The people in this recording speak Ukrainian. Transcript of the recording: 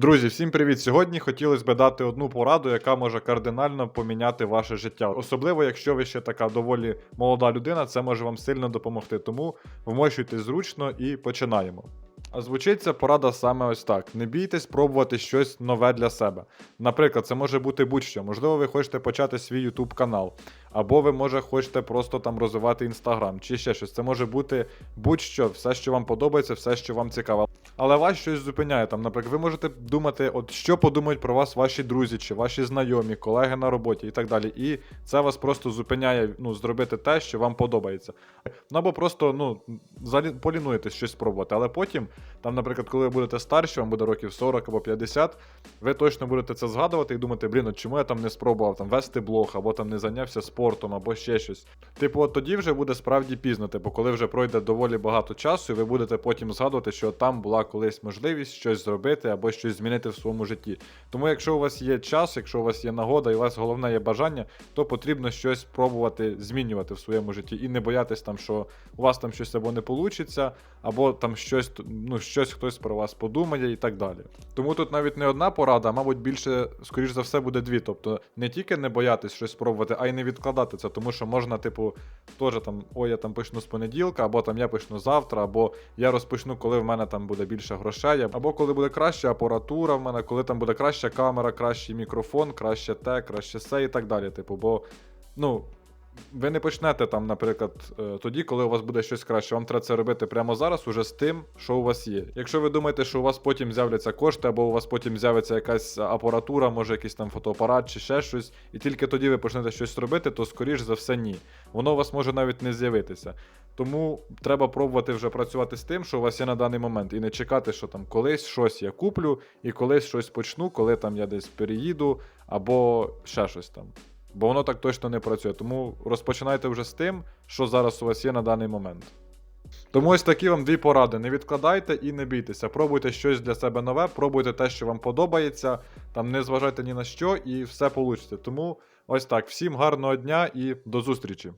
Друзі, всім привіт! Сьогодні хотілося би дати одну пораду, яка може кардинально поміняти ваше життя. Особливо, якщо ви ще така доволі молода людина, це може вам сильно допомогти. Тому вмощуйтесь зручно і починаємо. А звучить ця порада саме ось так: не бійтесь пробувати щось нове для себе. Наприклад, це може бути будь-що. Можливо, ви хочете почати свій YouTube канал, або ви може хочете просто там розвивати інстаграм, чи ще щось. Це може бути будь-що, все, що вам подобається, все, що вам цікаво. Але вас щось зупиняє. Там, наприклад, ви можете думати, от що подумають про вас ваші друзі, чи ваші знайомі, колеги на роботі і так далі. І це вас просто зупиняє ну, зробити те, що вам подобається. Ну або просто ну, полінуєтесь щось спробувати. Але потім, там, наприклад, коли ви будете старші, вам буде років 40 або 50, ви точно будете це згадувати і думати, блін, от чому я там не спробував там вести блог, або там не зайнявся спортом, або ще щось. Типу, от тоді вже буде справді пізно, типу, коли вже пройде доволі багато часу, і ви будете потім згадувати, що там була колись можливість щось зробити або щось змінити в своєму житті. Тому, якщо у вас є час, якщо у вас є нагода, і у вас головне є бажання, то потрібно щось пробувати змінювати в своєму житті і не боятись там, що у вас там щось або не вийде, або там щось, ну, щось хтось про вас подумає і так далі. Тому тут навіть не одна порада, а мабуть, більше, скоріш за все, буде дві. Тобто не тільки не боятись щось спробувати, а й не відкладати це, тому що можна, типу, теж там, ой, я там почну з понеділка, або там я почну завтра, або я розпочну, коли в мене там буде більше грошей, або коли буде краща апаратура в мене, коли там буде краща камера, кращий мікрофон, краще те, краще все і так далі. Типу, бо, ну. Ви не почнете там, наприклад, е, тоді, коли у вас буде щось краще. Вам треба це робити прямо зараз, уже з тим, що у вас є. Якщо ви думаєте, що у вас потім з'являться кошти, або у вас потім з'явиться якась апаратура, може якийсь там фотоапарат чи ще щось, і тільки тоді ви почнете щось робити, то скоріш за все ні. Воно у вас може навіть не з'явитися. Тому треба пробувати вже працювати з тим, що у вас є на даний момент, і не чекати, що там колись щось я куплю, і колись щось почну, коли там я десь переїду, або ще щось там. Бо воно так точно не працює. Тому розпочинайте вже з тим, що зараз у вас є на даний момент. Тому ось такі вам дві поради. Не відкладайте і не бійтеся. Пробуйте щось для себе нове, пробуйте те, що вам подобається, там не зважайте ні на що, і все вийде. Тому ось так. Всім гарного дня і до зустрічі!